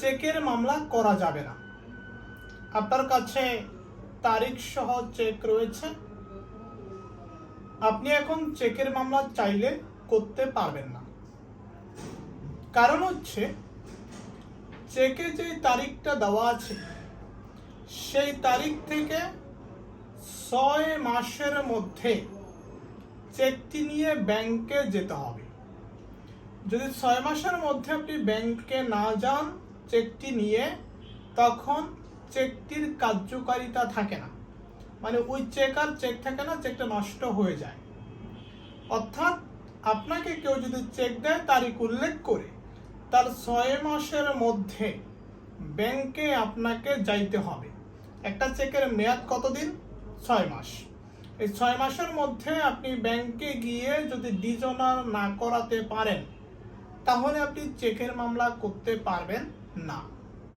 চেকের মামলা করা যাবে না। আপনার কাছে তারিখ সহ চেক রয়েছে। আপনি এখন চেকের মামলা চাইলে করতে পারবেন না। কারণ হচ্ছে, চেকে যে তারিখটা দেওয়া আছে, সেই তারিখ থেকে ছয় মাসের মধ্যে চেকটি নিয়ে ব্যাংকে যেতে হবে। যদি ছয় মাসের মধ্যে আপনি ব্যাংকে না যান চেকটি নিয়ে তখন চেকটির কার্যকারিতা থাকে না। মানে ওই চেক আর চেক থাকে না, চেকটা নষ্ট হয়ে যায়। অর্থাৎ আপনাকে কেউ যদি চেক দেয় তারিখ উল্লেখ করে, তার ছয় মাসের মধ্যে ব্যাংকে আপনাকে যাইতে হবে। একটা চেকের মেয়াদ কতদিন? ছয় মাস। এই ছয় মাসের মধ্যে আপনি ব্যাংকে গিয়ে যদি ডিজনার না করাতে পারেন তাহলে আপনি চেকের মামলা করতে পারবেন না।